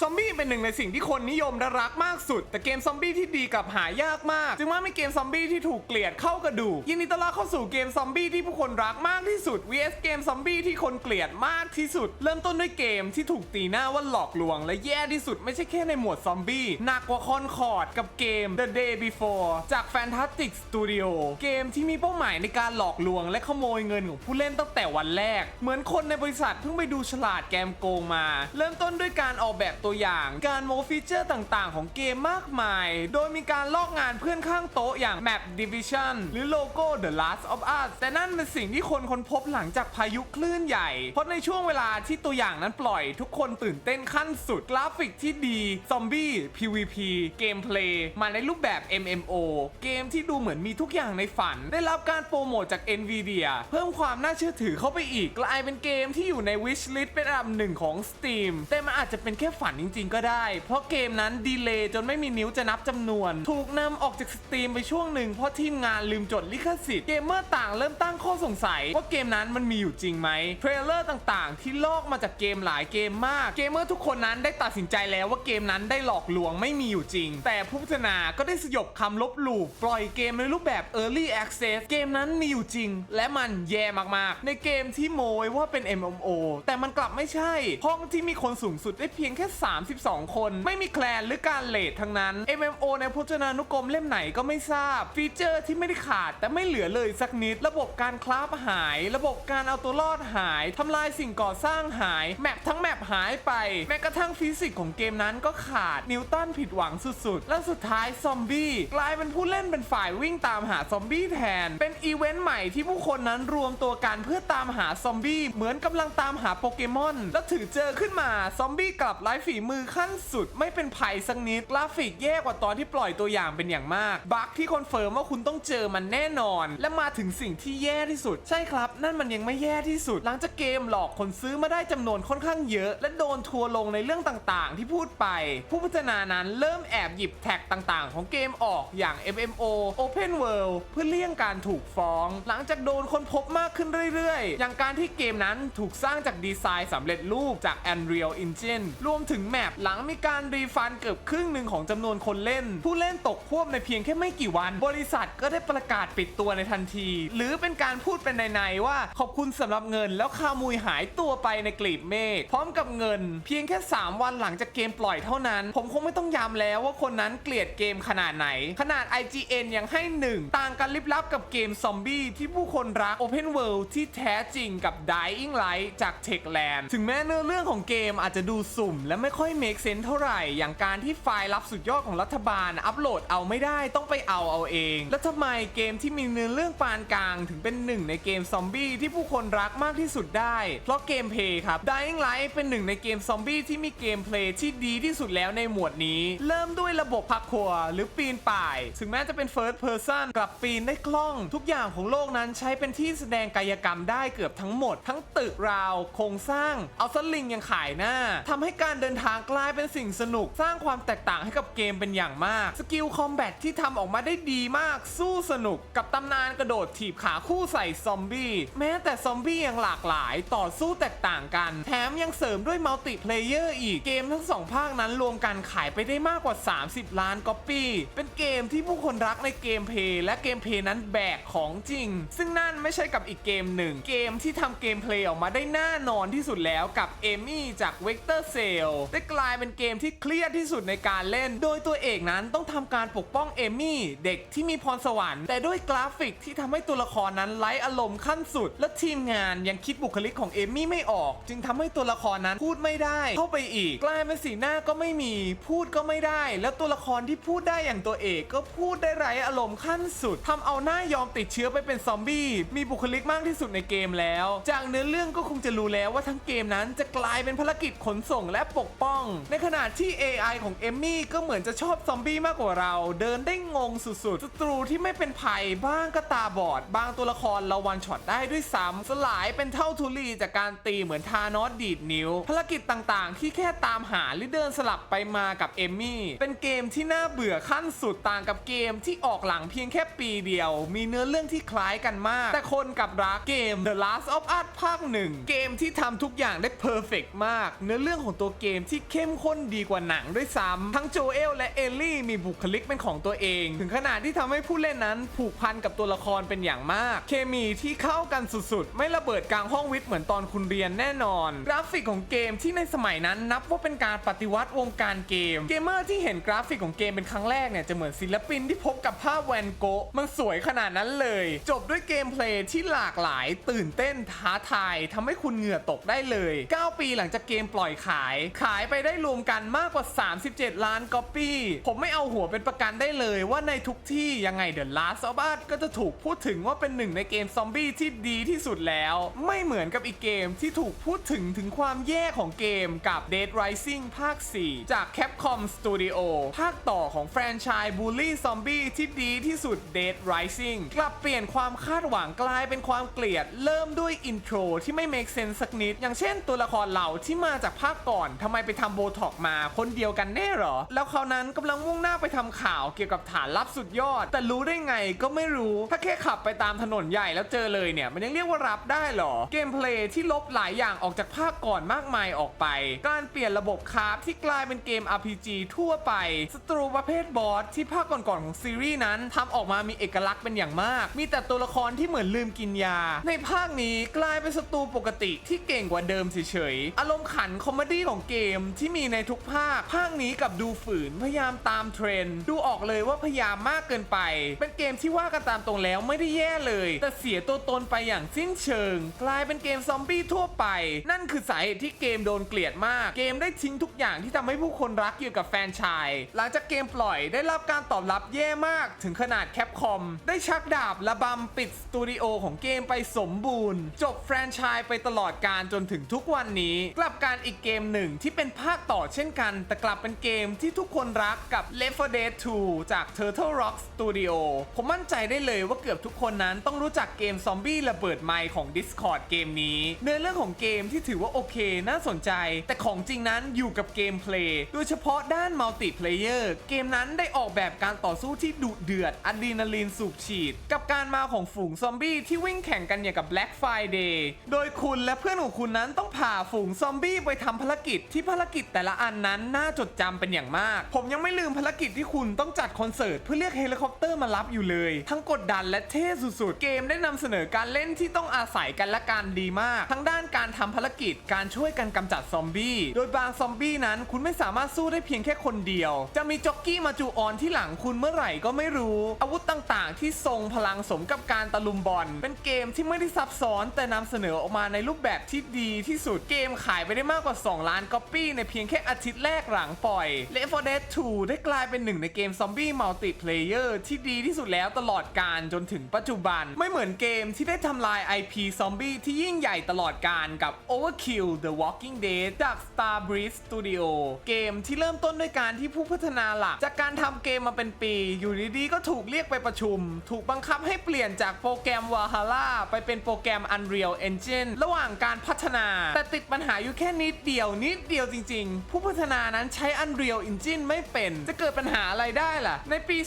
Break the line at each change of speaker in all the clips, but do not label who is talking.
ซอมบี้เป็นหนึ่งในสิ่งที่คนนิยมและรักมากสุด แต่เกมซอมบี้ที่ดีกับหายากมาก จึงว่าไม่เกมซอมบี้ที่ถูกเกลียดเข้ากระดูกยินดีต้อนรับเข้าสู่เกมซอมบี้ที่ผู้คนรักมากที่สุด vs เกมซอมบี้ที่คนเกลียดมากที่สุด เริ่มต้นด้วยเกมที่ถูกตีหน้าว่าหลอกลวง และแย่ที่สุดไม่ใช่แค่ในหมวดซอมบี้หนักกว่าคอนคอร์ดกับเกม The Day Before จาก Fantastic Studio เกมที่มีเป้าหมายในการหลอกลวง และขโมยเงินของผู้เล่นตั้งแต่วันแรก เหมือนคนในบริษัทเพิ่งไปดูฉลาดแกมโกงมา เริ่มต้นด้วยการออกแบบตัวอย่าง การโมฟีเจอร์ต่างๆ ของเกมมากมาย โดยมีการลอกงานเพื่อนข้างโต๊ะอย่าง Map Division หรือโลโก้ The Last of Us แต่นั่นเป็นสิ่งที่คนค้นพบหลังจากพายุคลื่นใหญ่ เพราะในช่วงเวลาที่ตัวอย่างนั้นปล่อยทุกคนตื่นเต้นขั้นสุดกราฟิกที่ดี ซอมบี้ PVP เกมเพลย์มาในรูปแบบ MMO เกมที่ดูเหมือนมีทุกอย่างในฝัน ได้รับการโปรโมทจาก Nvidia เพิ่มความน่าเชื่อถือเข้าไปอีกกลายเป็นเกมที่อยู่ใน wish list เป็นอันดับหนึ่งของ Steam แต่มันอาจจะเป็นแค่ฝันจริง ๆ ก็ได้ เพราะเกมนั้นดีเลย์จนไม่มีนิ้วจะนับจำนวน ถูกนำออกจาก Steam ไปช่วงหนึ่งเพราะทีมงานลืมจดลิขสิทธิ์เกมเมอร์ต่างเริ่มตั้งข้อสงสัยว่าเกมนั้นมันมีอยู่จริงไหมเทรลเลอร์ต่างๆ ที่ลอกมาจากเกมหลายเกมมากเกมเมอร์ทุกคนนั้นได้ตัดสินใจแล้วว่าเกมนั้นได้หลอกลวงไม่มีอยู่จริง แต่ผู้พัฒนาก็ได้สยบคำลบหลู่ปล่อยเกมในรูปแบบ Early Access เกมนั้นมีอยู่จริง และมันแย่มากๆ ในเกมที่โมยว่าเป็น MMO แต่มันกลับไม่ใช่ ห้องที่มีคนสูงสุดได้เพียงแค่32 คน ไม่มีแคลนหรือการเลททั้งนั้น MMO ในพจนานุกรมเล่มไหนก็ไม่ทราบ ฟีเจอร์ที่ไม่ได้ขาดแต่ไม่เหลือเลยสักนิด ระบบการคราฟหาย ระบบการเอาตัวรอดหายทำลายสิ่งก่อสร้างหาย แมปทั้งแมปหายไป แม้กระทั่งฟิสิกส์ของเกมนั้นก็ขาดนิวตันผิดหวังสุดๆ และสุดท้ายซอมบี้กลายเป็นผู้เล่นเป็นฝ่ายวิ่งตามหาซอมบี้แทน เป็นอีเวนต์ใหม่ที่ผู้คนนั้นรวมตัวกันเพื่อตามหาซอมบี้เหมือนกำลังตามหาโปเกมอนแล้วถือเจอขึ้นมาซอมบี้กลับไร้ฝีมือขั้นสุด ไม่เป็นภัยสักนิดกราฟิกแย่กว่าตอนที่ปล่อยตัวอย่างเป็นอย่างมาก บั๊กที่คอนเฟิร์มว่าคุณต้องเจอมันแน่นอน และมาถึงสิ่งที่แย่ที่สุด ใช่ครับ นั่นมันยังไม่แย่ที่สุด หลังจากเกมหลอกคนซื้อมาได้จำนวนค่อนข้างเยอะ และโดนทัวร์ลงในเรื่องต่างๆ ที่พูดไป ผู้พัฒนานั้นเริ่มแอบหยิบแท็กต่างๆ ของเกมออกอย่าง MMO Open World เพื่อเลี่ยงการถูกฟ้อง หลังจากโดนคนพบมากขึ้นเรื่อยๆ อย่างการที่เกมนั้นถูกสร้างจากดีไซน์สำเร็จรูปจาก Unreal Engine รวมถึงแมปหลังมีการรีฟันเกือบครึ่งหนึ่งของจำนวนคนเล่น ผู้เล่นตกควบในเพียงแค่ไม่กี่วัน บริษัทก็ได้ประกาศปิดตัวในทันที หรือเป็นการพูดเป็นในๆว่าขอบคุณสำหรับเงิน แล้วคามุยหายตัวไปในกลีบเมฆพร้อมกับเงิน เพียงแค่ 3 วันหลังจากเกมปล่อยเท่านั้น ผมคงไม่ต้องย้ำแล้วว่าคนนั้นเกลียดเกมขนาดไหน ขนาด IGN ยังให้หนึ่งต่างกันลิบลับกับเกมซอมบี้ที่ผู้คนรัก Open World ที่แท้จริงกับ Dying Light จาก Techland ถึงแม้เนื้อเรื่องของเกมอาจจะดูสุ่มและไม่ค่อย make sense เท่าไหร่ อย่างการที่ไฟล์ลับสุดยอดของรัฐบาล อัปโหลดเอาไม่ได้ต้องไปเอาเอาเอง แล้วทำไมเกมที่มีเนื้อเรื่องปานกลาง ถึงเป็นหนึ่งในเกมซอมบี้ที่ผู้คนรักมากที่สุดได้ เพราะเกมเพลย์ครับ Dying Light เป็นหนึ่งในเกมซอมบี้ที่มีเกมเพลย์ที่ดีที่สุดแล้วในหมวดนี้ เริ่มด้วยระบบพักครัวหรือปีนป่าย ถึงแม้จะเป็น First Person กลับปีนได้คล่อง ทุกอย่างของโลกนั้นใช้เป็นที่แสดงกายกรรมได้เกือบทั้งหมด ทั้งตึกราว โครงสร้าง เอาสลิงยังขายหน้าทำให้การเดินททางกลายเป็นสิ่งสนุก สร้างความแตกต่างให้กับเกมเป็นอย่างมาก สกิลคอมแบทที่ทำออกมาได้ดีมากสู้สนุก กับตำนานกระโดดถีบขาคู่ใส่ซอมบี้แม้แต่ซอมบี้ยังหลากหลายต่อสู้แตกต่างกัน แถมยังเสริมด้วยมัลติเพลเยอร์อีกเกมทั้งสองภาคนั้นรวมกันขายไปได้มากกว่า 30 ล้านก๊อปปี้เป็นเกมที่ผู้คนรักในเกมเพลย์และเกมเพลย์นั้นแบกของจริง ซึ่งนั่นไม่ใช่กับอีกเกมหนึ่ง เกมที่ทำเกมเพลย์ออกมาได้น่านอนที่สุดแล้วกับเอมี่จาก Vector Sail ได้กลายเป็นเกมที่เครียดที่สุดในการเล่น โดยตัวเอกนั้นต้องทำการปกป้องเอมี่ เด็กที่มีพรสวรรค์ แต่ด้วยกราฟิกที่ทำให้ตัวละครนั้นไร้อารมณ์ขั้นสุด และทีมงานยังคิดบุคลิกของเอมี่ไม่ออก จึงทำให้ตัวละครนั้นพูดไม่ได้ เข้าไปอีก กลายเป็นสีหน้าก็ไม่มี พูดก็ไม่ได้ แล้วตัวละครที่พูดได้อย่างตัวเอกก็พูดได้ไร้อารมณ์ขั้นสุดทำเอาหน้ายอมติดเชื้อไปเป็นซอมบี้มีบุคลิกมากที่สุดในเกมแล้ว จากเนื้อเรื่องก็คงจะรู้แล้วว่าทั้งเกมนั้นจะกลายเป็นภารกิจขนส่งและปกป้อง ในขณะที่ AI ของเอมมี่ก็เหมือนจะชอบซอมบี้มากกว่าเรา เดินได้งงสุดๆศัตรูที่ไม่เป็นภัยบ้างก็ตาบอด บางตัวละครเราวันช็อตได้ด้วยซ้ำสลายเป็นเท่าทุลีจากการตีเหมือนทานอสดีดนิ้ว ภารกิจต่างๆ ที่แค่ตามหาหรือเดินสลับไปมากับเอมมี่เป็นเกมที่น่าเบื่อขั้นสุดต่างกับเกมที่ออกหลังเพียงแค่ปีเดียว มีเนื้อเรื่องที่คล้ายกันมาก แต่คนกับรักเกม The Last of Us ภาคหนึ่งเกมที่ทำทุกอย่างได้เพอร์เฟกมาก เนื้อเรื่องของตัวเกมที่เข้มข้นดีกว่าหนังด้วยซ้ำทั้งโจเอลและเอลลี่มีบุคลิกเป็นของตัวเอง ถึงขนาดที่ทำให้ผู้เล่นนั้นผูกพันกับตัวละครเป็นอย่างมาก เคมีที่เข้ากันสุดๆ ไม่ระเบิดกลางห้องวิทย์เหมือนตอนคุณเรียนแน่นอน กราฟิกของเกมที่ในสมัยนั้นนับว่าเป็นการปฏิวัติวงการเกม เกมเมอร์ที่เห็นกราฟิกของเกมเป็นครั้งแรกเนี่ยจะเหมือนศิลปินที่พบกับภาพแวนโกะมันสวยขนาดนั้นเลย จบด้วยเกมเพลย์ที่หลากหลาย ตื่นเต้นท้าทายทำให้คุณเหงื่อตกได้เลย 9 ปีหลังจากเกมปล่อยขายขายายไปได้รวมกันมากกว่า 37 ล้านก๊อปปี้ผมไม่เอาหัวเป็นประกันได้เลยว่าในทุกที่ยังไงเดอะลาสอ f บัก็จะถูกพูดถึงว่าเป็นหนึ่งในเกมซอมบี้ที่ดีที่สุดแล้ว ไม่เหมือนกับอีกเกมที่ถูกพูดถึงถึงความแย่ของเกมกับ Dead Rising ภาค 4 จาก Capcom Studio ภาคต่อของแฟรนไชส์ Bully Zombie ที่ดีที่สุด Dead Rising กลับเปลี่ยนความคาดหวังกลายเป็นความเกลียด เริ่มด้วยอินโทรที่ไม่ make sense สักนิด อย่างเช่นตัวละครเหล่าที่มาจากภาคก่อนทำไมไปทำโบท็อกมาคนเดียวกันแน่หรอ แล้วเขานั้นกำลังมุ่งหน้าไปทำข่าวเกี่ยวกับฐานลับสุดยอด แต่รู้ได้ไงก็ไม่รู้ ถ้าแค่ขับไปตามถนนใหญ่แล้วเจอเลยเนี่ย มันยังเรียกว่ารับได้หรอ เกมเพลย์ที่ลบหลายอย่างออกจากภาคก่อนมากมายออกไป การเปลี่ยนระบบคราฟที่กลายเป็นเกม RPG ทั่วไปศัตรูประเภทบอสที่ภาคก่อนๆของซีรีส์นั้นทำออกมามีเอกลักษณ์เป็นอย่างมาก มีแต่ตัวละครที่เหมือนลืมกินยา ในภาคนี้กลายเป็นศัตรูปกติที่เก่งกว่าเดิมเฉยๆอารมณ์ขันคอมเมดี้ของเกมที่มีในทุกภาค ภาคนี้กับดูฝืนพยายามตามเทรนด์ดูออกเลยว่าพยายามมากเกินไป เป็นเกมที่ว่ากันตามตรงแล้วไม่ได้แย่เลย แต่เสียตัวตนไปอย่างสิ้นเชิง กลายเป็นเกมซอมบี้ทั่วไป นั่นคือสาเหตุที่เกมโดนเกลียดมาก เกมได้ทิ้งทุกอย่างที่ทำให้ผู้คนรักเกี่ยวกับแฟนชาย หลังจากเกมปล่อยได้รับการตอบรับแย่มากถึงขนาดแคปคอมได้ชักดาบระบำปิดสตูดิโอของเกมไปสมบูรณ์ จบแฟรนไชส์ไปตลอดการจนถึงทุกวันนี้ กลับการอีกเกมหนึ่งที่เป็น็นภาคต่อเช่นกัน แต่กลับเป็นเกมที่ทุกคนรักกับ Left 4 Dead 2 จาก Turtle Rock Studio ผมมั่นใจได้เลยว่าเกือบทุกคนนั้นต้องรู้จักเกมซอมบี้ระเบิดไมค์ของ Discord เกมนี้ เนื้อเรื่องของเกมที่ถือว่าโอเค น่าสนใจ แต่ของจริงนั้นอยู่กับเกมเพลย์โดยเฉพาะด้านมัลติเพลเยอร์เกมนั้นได้ออกแบบการต่อสู้ที่ดุเดือดอะดรีนาลีนสูบฉีด กับการมาของฝูงซอมบี้ที่วิ่งแข่งกันอย่างกับ Black Friday โดยคุณและเพื่อนของคุณนั้นต้องผ่าฝูงซอมบี้ไปทำภารกิจที่ภารกิจแต่ละอันนั้นน่าจดจำเป็นอย่างมาก ผมยังไม่ลืมภารกิจที่คุณต้องจัดคอนเสิร์ตเพื่อเรียกเฮลิคอปเตอร์มารับอยู่เลย ทั้งกดดันและเท่สุดๆ เกมได้นำเสนอการเล่นที่ต้องอาศัยกันและกันดีมาก ทั้งด้านการทำภารกิจการช่วยกันกำจัดซอมบี้โดยบางซอมบี้นั้นคุณไม่สามารถสู้ได้เพียงแค่คนเดียว จะมีจ็อกกี้มาจูออนที่หลังคุณเมื่อไหร่ก็ไม่รู้ อาวุธต่างๆ ที่ทรงพลังสมกับการตะลุมบอล เป็นเกมที่ไม่ได้ซับซ้อนแต่นำเสนอออกมาในรูปแบบที่ดีที่สุดเกมขายไปได้มากกว่า 2 ล้านก๊อปปี้ในเพียงแค่อาทิตย์แรกหลังปล่อย Left 4 Dead 2 ได้กลายเป็นหนึ่งในเกมซอมบี้มัลติเพลเยอร์ที่ดีที่สุดแล้วตลอดการจนถึงปัจจุบัน ไม่เหมือนเกมที่ได้ทำลาย IP ซอมบี้ที่ยิ่งใหญ่ตลอดการกับ Overkill The Walking Dead จาก Star Breeze Studio เกมที่เริ่มต้นด้วยการที่ผู้พัฒนาหลัก จากการทำเกมมาเป็นปี อยู่ดีๆก็ถูกเรียกไปประชุม ถูกบังคับให้เปลี่ยนจากโปรแกรม Valhalla ไปเป็นโปรแกรม Unreal Engine ระหว่างการพัฒนา แต่ติดปัญหาอยู่แค่นิดเดียวนิดเดียวจริง ๆ ผู้พัฒนานั้นใช้ Unreal Engine ไม่เป็น จะเกิดปัญหาอะไรได้ล่ะ ในปี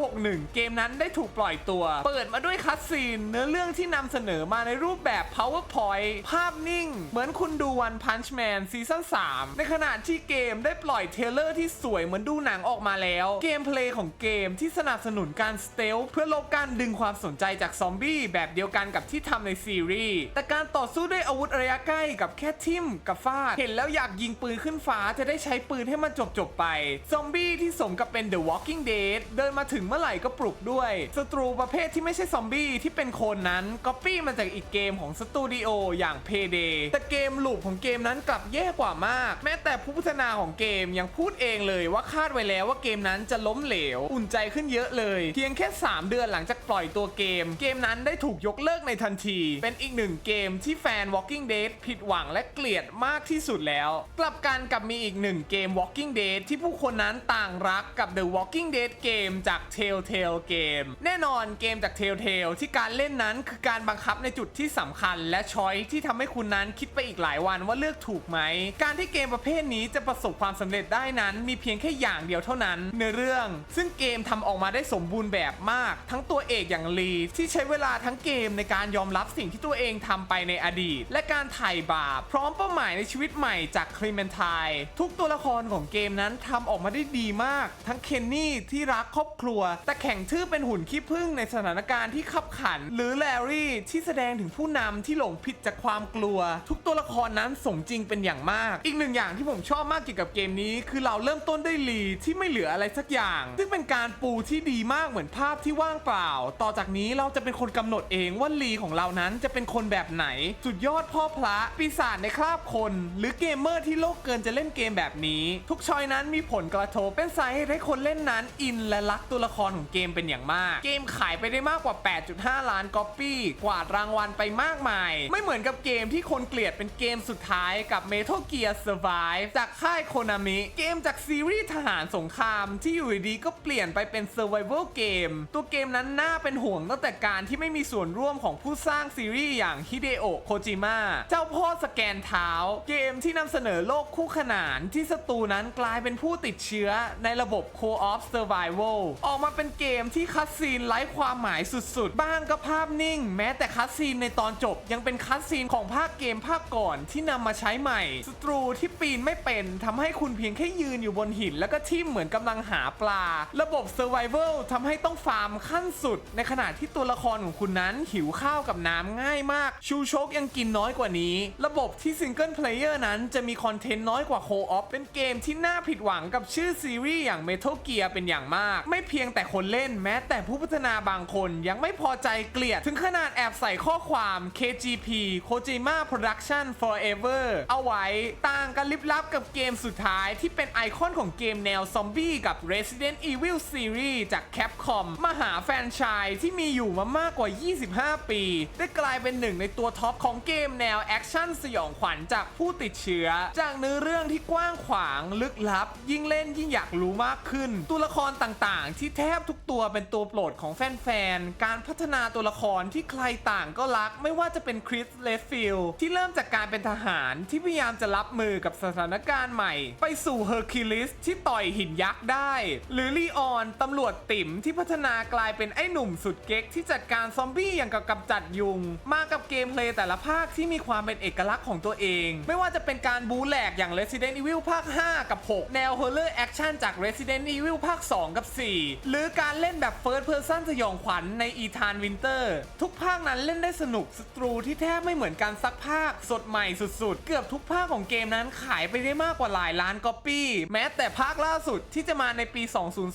2561 เกมนั้นได้ถูกปล่อยตัว เปิดมาด้วยคัตซีน เนื้อเรื่องที่นำเสนอมาในรูปแบบ PowerPoint ภาพนิ่ง เหมือนคุณดู One Punch Man ซีซั่น3 ในขณะที่เกมได้ปล่อยเทเลอร์ที่สวยเหมือนดูหนังออกมาแล้ว เกมเพลย์ของเกมที่สนับสนุนการสเตลเพื่อลบการดึงความสนใจจากซอมบี้แบบเดียวกันกับที่ทำในซีรีส์แต่การต่อสู้ด้วยอาวุธระยะใกล้กับแค่ทิมกับฟาดเห็นแล้วอยากยิงปืนขึ้นฟ้าจะได้ใช้ปืนให้มันจบจบไป ซอมบี้ที่สมกับเป็น The Walking Dead เดินมาถึงเมื่อไหร่ก็ปลุกด้วย ศัตรูประเภทที่ไม่ใช่ซอมบี้ที่เป็นคนนั้นก๊อปปี้มาจากอีกเกมของสตูดิโออย่าง Payday แต่เกมลูปของเกมนั้นกลับแย่กว่ามาก แม้แต่ผู้พัฒนาของเกมยังพูดเองเลยว่าคาดไว้แล้วว่าเกมนั้นจะล้มเหลว อุ่นใจขึ้นเยอะเลย เพียงแค่ 3 เดือนหลังจากปล่อยตัวเกม เกมนั้นได้ถูกยกเลิกในทันที เป็นอีกหนึ่งเกมที่แฟน Walking Dead ผิดหวังและเกลียดมากที่สุดแล้ว กลับกันกับมีอีกหนึ่งเกม Walking Dead ที่ผู้คนนั้นต่างรักกับ The Walking Dead เกมจาก Telltale เกม แน่นอนเกมจาก Telltale ที่การเล่นนั้นคือการบังคับในจุดที่สำคัญ และช้อยที่ทำให้คุณนั้นคิดไปอีกหลายวันว่าเลือกถูกไหม การที่เกมประเภทนี้จะประสบความสำเร็จได้นั้น มีเพียงแค่อย่างเดียวเท่านั้นเนื้อเรื่อง ซึ่งเกมทำออกมาได้สมบูรณ์แบบมาก ทั้งตัวเอกอย่างลีที่ใช้เวลาทั้งเกมในการยอมรับสิ่งที่ตัวเองทำไปในอดีต และการไถ่บาปพร้อมเป้าหมายในชีวิตใหม่จากคลีเมมนไทน์ทุกตัวละครของเกมนั้นทำออกมาได้ดีมาก ทั้งเคนนี่ที่รักครอบครัว แต่แข่งทื่อเป็นหุ่นขี้ผึ้งในสถานการณ์ที่ขับขัน หรือแลรี่ที่แสดงถึงผู้นำที่หลงผิดจากความกลัว ทุกตัวละครนั้นสมจริงเป็นอย่างมาก อีกหนึ่งอย่างที่ผมชอบมากเกี่ยวกับเกมนี้ คือเราเริ่มต้นด้วยลีที่ไม่เหลืออะไรสักอย่าง ซึ่งเป็นการปูที่ดีมากเหมือนภาพที่ว่างเปล่า ต่อจากนี้เราจะเป็นคนกำหนดเองว่าลีของเรานั้นจะเป็นคนแบบไหน สุดยอดพ่อพระปีศาจในคราบคน หรือเกมเมอร์ที่โลกเกินจะเล่นเกมแบบนี้ ทุกชอยนั้นมีผลกระทบเป็นสาเหตุให้คนเล่นนั้นอินและรักตัวละครของเกมเป็นอย่างมาก เกมขายไปได้มากกว่า 8.5 ล้านก๊อปปี้กวาดรางวัลไปมากมาย ไม่เหมือนกับเกมที่คนเกลียดเป็นเกมสุดท้ายกับ Metal Gear Survive จากค่ายโคนามิเกมจากซีรีส์ทหารสงครามที่อยู่ดีๆก็เปลี่ยนไปเป็น Survival เกมตัวเกมนั้นน่าเป็นห่วงตั้งแต่การที่ไม่มีส่วนร่วมของผู้สร้างซีรีส์อย่างฮิเดโอะโคจิมะเจ้าพ่อสแกนเท้า เกมที่นำเสนอโลกคู่ขนานที่ศัตรูนั้นกลายเป็นผู้ติดเชื้อในระบบ Co-op Survival ออกมาเป็นเกมที่คัดซีนไร้ความหมายสุดๆ บ้างก็ภาพนิ่ง แม้แต่คัดซีนในตอนจบยังเป็นคัดซีนของภาคเกมภาคก่อนที่นำมาใช้ใหม่ศัตรูที่ปีนไม่เป็นทำให้คุณเพียงแค่ยืนอยู่บนหิน แล้วก็ทิ่มเหมือนกำลังหาปลา ระบบ Survival ทำให้ต้องฟาร์มขั้นสุด ในขณะที่ตัวละครของคุณนั้นหิวข้าวกับน้ำง่ายมาก ชูชกยังกินน้อยกว่านี้ ระบบที่ซิงเกิลเพลเยอร์นั้นจะมีคอนเทนต์น้อยกว่าโคออฟเป็นเกมที่น่าผิดหวังกับชื่อซีรีส์อย่าง Metal Gear เป็นอย่างมาก ไม่เพียงแต่คนเล่นแม้แต่ผู้พัฒนาบางคนยังไม่พอใจเกลียด ถึงขนาดแอบใส่ข้อความ KGP Kojima Production Forever เอาไว้ต่างกันลิบลับกับเกมสุดท้ายที่เป็นไอคอนของเกมแนวซอมบี้กับ Resident Evil Series จาก Capcom มหาแฟนชส์ที่มีอยู่มามากกว่า 25 ปี ได้กลายเป็นหนึ่งในตัวท็อปของเกมแนวแอคชั่นสยองขวัญจากผู้ติดเชื้อจากเนื้อเรื่องที่กว้างขวางลึกลับ ยิ่งเล่นยิ่งอยากรู้มากขึ้น ตัวละครต่างๆ ที่แทบทุกตัวเป็นตัวโปรดของแฟนๆ การพัฒนาตัวละครที่ใครต่างก็รัก ไม่ว่าจะเป็นคริสเลฟฟิลที่เริ่มจากการเป็นทหารที่พยายามจะรับมือกับสถานการณ์ใหม่ ไปสู่เฮอร์คิวลิสที่ต่อยหินยักษ์ได้ หรือลีออนตำรวจติ๋มที่พัฒนากลายเป็นไอ้หนุ่มสุดเก๊กที่จัดการซอมบี้อย่างกับกำจัดยุง มากับเกมเพลย์แต่ละภาคที่มีความเป็นเอกลักษณ์ของตัวเอง ไม่ว่าจะเป็นการบูแลกอย่าง Resident Evil ภาค 5 กับ 6 แนว Horror Action จาก Resident Evil ภาค 2 กับ 4 หรือการเล่นแบบ First Person สยองขวัญใน Ethan Winter ทุกภาคนั้นเล่นได้สนุกศัตรูที่แทบไม่เหมือนกันสักภาค สดใหม่สุดๆ เกือบทุกภาคของเกมนั้นขายไปได้มากกว่าหลายล้านก๊อปปี้แม้แต่ภาคล่าสุดที่จะมาในปี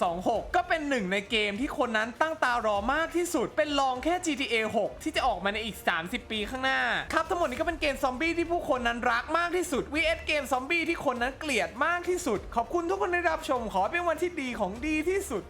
2026 ก็เป็นหนึ่งในเกมที่คนนั้นตั้งตารอมากที่สุด เป็นรองแค่ GTA 6 ที่จะออกมาในอีก 30 ปีข้างหน้า ครับทั้งหมดนี้ก็เป็นเกมซอมบี้ที่ผู้คนนั้นรักมากที่สุด vs เกมมซอมบี้ที่คนนั้นเกลียดมากที่สุด ขอบคุณทุกคนที่รับชมขอเป็นวันที่ดีของดีที่สุด